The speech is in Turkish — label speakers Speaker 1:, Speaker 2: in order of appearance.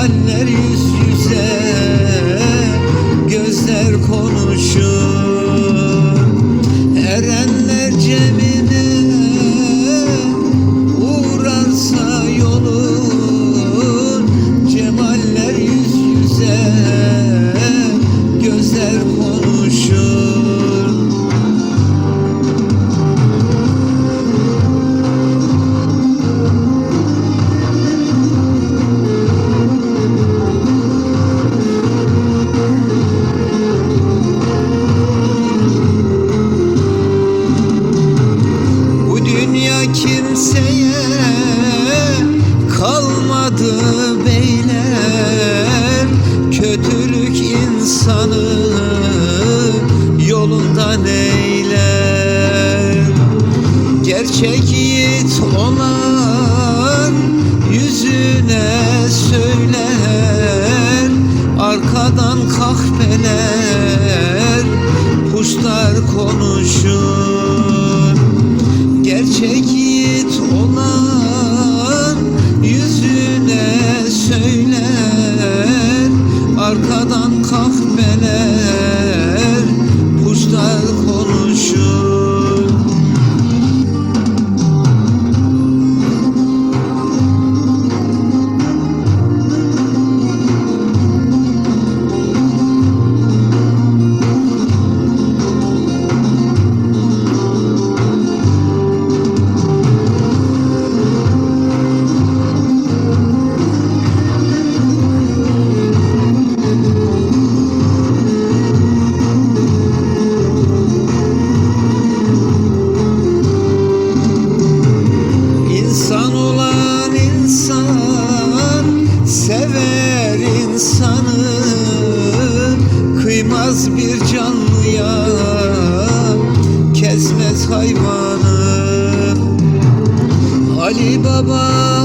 Speaker 1: haller yüz yüze Gözler konuşur. Erenler cemi yiğit olan yüzüne söyler Arkadan kahpeler kuşlar konuşur. Gerçek yiğit olan yüzüne söyler Arkadan kahpeler insanı Kıymaz bir canlıya kesmez hayvanı. Ali Baba